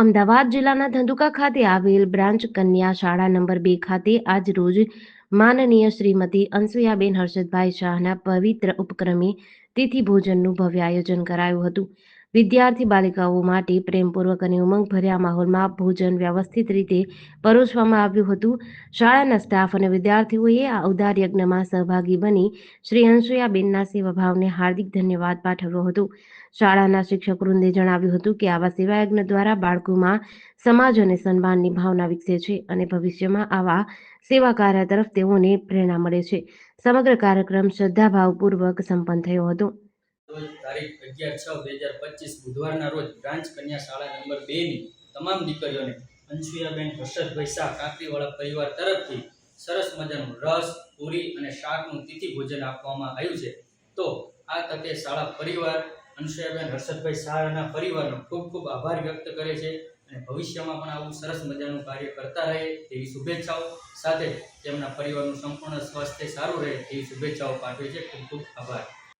અમદાવાદ જિલ્લાના ધંધુકા ખાતે આવેલ બ્રાન્ચ કન્યા શાળા નંબર બે ખાતે આજ રોજ માનનીય શ્રીમતી અનસુયાબેન હર્ષદભાઈ શાહના પવિત્ર ઉપક્રમે તિથિ ભોજનનું ભવ્ય આયોજન કરાયું હતું. વિદ્યાર્થી બાલિકાઓ માટે પ્રેમપૂર્વક અને ઉમંગભર્યા માહોલમાં ભોજન વ્યવસ્થિત રીતે પરોસવામાં આવ્યું હતું. શાળાના સ્ટાફ અને વિદ્યાર્થીઓએ આ ઉદાર યજ્ઞમાં સહભાગી બની શ્રી અનસુયાબેનના સેવાભાવને હાર્દિક ધન્યવાદ પાઠવ્યો હતો. શાળાના શિક્ષક વૃંદે જણાવ્યું હતું કે આવા સેવાયજ્ઞ દ્વારા બાળકોમાં સમાજ અને સન્માનની ભાવના વિકસે છે અને ભવિષ્યમાં આવા સેવા કાર્ય તરફ તેઓને પ્રેરણા મળે છે. સમગ્ર કાર્યક્રમ શ્રદ્ધાભાવપૂર્વક સંપન્ન થયો હતો. રોજ તારીખ અગિયાર છ બે હજાર પચીસ બુધવારના રોજ બ્રાન્ચ કન્યા શાળા નંબર બેની તમામ દીકરીઓને અંશુયાબેન હર્ષદભાઈ શાહ કાંકરીવાળા પરિવાર તરફથી સરસ મજાનું રસ, પૂરી અને શાકનું તિથિ ભોજન આપવામાં આવ્યું છે. તો આ તકે શાળા પરિવાર અંશુયાબેન હર્ષદભાઈ શાહના પરિવારનો ખૂબ ખૂબ આભાર વ્યક્ત કરે છે અને ભવિષ્યમાં પણ આવું સરસ મજાનું કાર્ય કરતા રહે તેવી શુભેચ્છાઓ સાથે તેમના પરિવારનું સંપૂર્ણ સ્વાસ્થ્ય સારું રહે તેવી શુભેચ્છાઓ પાઠવે છે. ખૂબ ખૂબ આભાર.